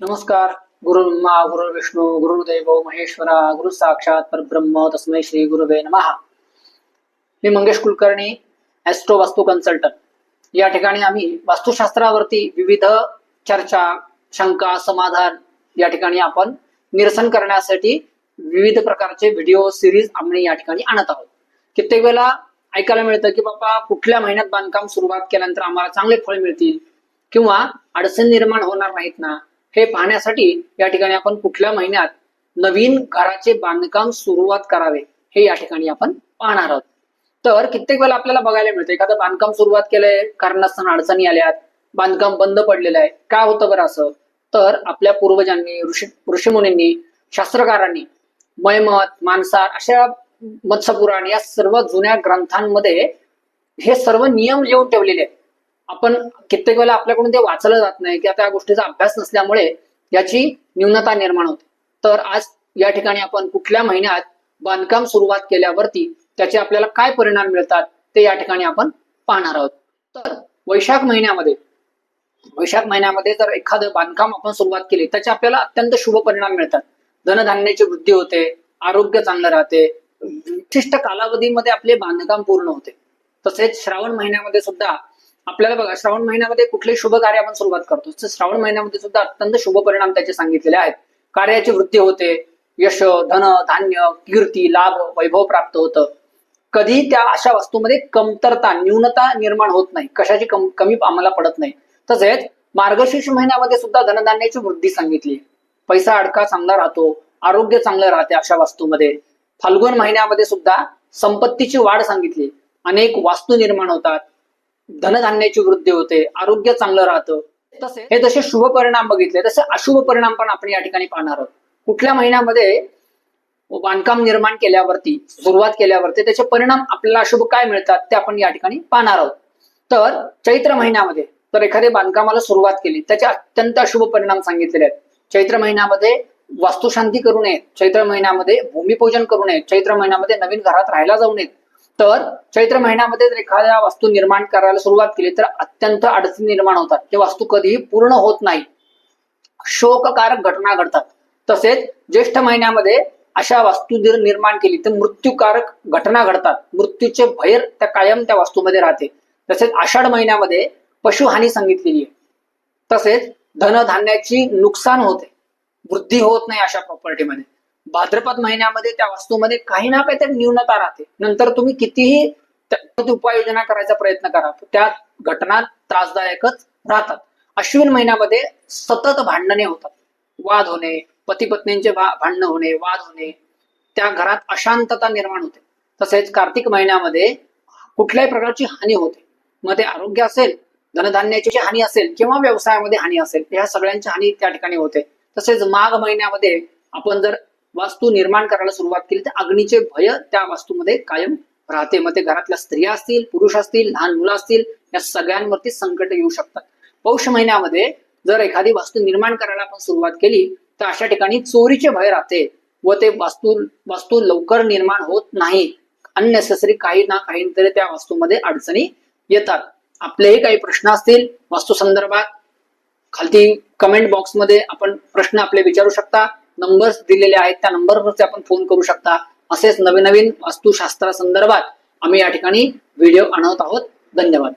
नमस्कार गुरु ब्रह्मा गुरु विष्णू गुरुदेव महेश्वरा गुरु साक्षात परब्रह्म तस्मै श्री गुरुवे नमहा मी मंगेश कुलकर्णी ॲस्ट्रो वास्तू कन्सल्टंट या ठिकाणी आम्ही वास्तुशास्त्रावरती विविध चर्चा शंका समाधान या ठिकाणी आपण निरसन करण्यासाठी विविध प्रकारचे व्हिडिओ सिरीज आम्ही या ठिकाणी आणत आहोत. कित्येक वेळेला ऐकायला मिळतं की बाबा कुठल्या महिन्यात बांधकाम सुरुवात केल्यानंतर आम्हाला चांगले फळ मिळतील किंवा अडचण निर्माण होणार नाहीत ना? हे पाहण्यासाठी या ठिकाणी आपण कुठल्या महिन्यात नवीन घराचे बांधकाम सुरुवात करावे हे या ठिकाणी आपण पाहणार आहोत. तर कित्येक वेळेला आपल्याला बघायला मिळतं एखादं बांधकाम सुरुवात केलंय कारण अडचणी आल्यात बांधकाम बंद पडलेलं आहे काय होतं बरं असं? तर आपल्या पूर्वजांनी ऋषी ऋषीमुनींनी शास्त्रकारांनी मयमत मानसार अशा मत्स्यपुराण या सर्व जुन्या ग्रंथांमध्ये हे सर्व नियम लिहून ठेवलेले आहेत. आपण कित्येक वेळेला आपल्याकडून ते वाचलं जात नाही की त्या गोष्टीचा अभ्यास नसल्यामुळे याची न्यूनता निर्माण होते. तर आज या ठिकाणी आपण कुठल्या महिन्यात बांधकाम सुरुवात केल्यावरती त्याचे आपल्याला काय परिणाम मिळतात ते या ठिकाणी आपण पाहणार आहोत. तर वैशाख महिन्यामध्ये वैशाख महिन्यामध्ये जर एखादं बांधकाम आपण सुरुवात केली त्याचे आपल्याला अत्यंत शुभ परिणाम मिळतात. धनधान्याची वृद्धी होते आरोग्य चांगलं राहते विशिष्ट कालावधीमध्ये आपले बांधकाम पूर्ण होते. तसेच श्रावण महिन्यामध्ये सुद्धा आपल्याला बघा श्रावण महिन्यामध्ये कुठले शुभ कार्य आपण सुरुवात करतो. तर श्रावण महिन्यामध्ये सुद्धा अत्यंत शुभ परिणाम त्याचे सांगितलेले आहेत. कार्याची वृद्धी होते यश धन धान्य कीर्ती लाभ वैभव प्राप्त होतं. कधी त्या अशा वस्तूमध्ये कमतरता न्यूनता निर्माण होत नाही. कशाची कम, कमी आम्हाला पडत नाही. तसेच मार्गशीर्ष महिन्यामध्ये सुद्धा धनधान्याची वृद्धी सांगितली. पैसा अडका चांगला राहतो आरोग्य चांगलं राहते अशा वस्तूमध्ये. फाल्गुन महिन्यामध्ये सुद्धा संपत्तीची वाढ सांगितली. अनेक वास्तू निर्माण होतात. धनधान्याची वृद्धी होते आरोग्य चांगलं राहतं. तसे हे जसे शुभ परिणाम बघितले तसे अशुभ परिणाम पण आपण या ठिकाणी पाहणार आहोत. कुठल्या महिन्यामध्ये बांधकाम निर्माण केल्यावरती सुरुवात केल्यावरती त्याचे परिणाम आपल्याला अशुभ काय मिळतात ते आपण या ठिकाणी पाहणार आहोत. तर चैत्र महिन्यामध्ये तर एखाद्या बांधकामाला सुरुवात केली त्याचे अत्यंत अशुभ परिणाम सांगितलेले आहेत. चैत्र महिन्यामध्ये वास्तुशांती करू नये चैत्र महिन्यामध्ये भूमिपूजन करू नये चैत्र महिन्यामध्ये नवीन घरात राहायला जाऊ नयेत. तर चैत्र महिन्यामध्ये जर एखाद्या वास्तू निर्माण करायला सुरुवात केली तर अत्यंत अडचणी निर्माण होतात. ते वास्तू कधीही पूर्ण होत नाही. शोककारक घटना घडतात. तसेच ज्येष्ठ महिन्यामध्ये अशा वास्तू जर निर्माण केली तर मृत्यूकारक घटना घडतात. मृत्यूचे भैर त्या कायम त्या वास्तूमध्ये राहते. तसेच आषाढ महिन्यामध्ये पशुहानी सांगितलेली आहे. तसेच धनधान्याची नुकसान होते. वृद्धी होत नाही अशा प्रॉपर्टीमध्ये भाद्रपद महिन्यामध्ये त्या वस्तूमध्ये काही ना काहीतरी न्यूनता राहते. नंतर तुम्ही कितीही उपाययोजना करायचा प्रयत्न करा त्या घटना त्रासदायकच राहतात. अश्विन महिन्यामध्ये सतत भांडणे होतात. वाद होणे पती पत्नींचे भांडणं होणे वाद होणे त्या घरात अशांतता निर्माण होते. तसेच कार्तिक महिन्यामध्ये कुठल्याही प्रकारची हानी होते. मग ते आरोग्य असेल धनधान्याची हानी असेल किंवा व्यवसायामध्ये हानी असेल या सगळ्यांची हानी त्या ठिकाणी होते. तसेच माघ महिन्यामध्ये आपण जर वास्तू निर्माण करायला सुरुवात केली तर अग्नीचे भय त्या वास्तूमध्ये कायम राहते. मग ते घरातल्या स्त्रिया असतील पुरुष असतील लहान मुलं असतील या सगळ्यांवरती संकट येऊ शकतात. पौष महिन्यामध्ये जर एखादी वास्तू निर्माण करायला आपण सुरुवात केली तर अशा ठिकाणी चोरीचे भय राहते व ते वास्तू वास्तू लवकर निर्माण होत नाही. अननेसेसरी काही ना काही तरी त्या वास्तूमध्ये अडचणी येतात. आपलेही काही प्रश्न असतील वास्तू संदर्भात खालती कमेंट बॉक्समध्ये आपण प्रश्न आपले विचारू शकता. नंबर्स दिलेले आहेत. त्या नंबरवरती आपण फोन करू शकता. असेच नवीन नवीन वास्तुशास्त्रा संदर्भात आम्ही या ठिकाणी व्हिडिओ आणत आहोत. धन्यवाद.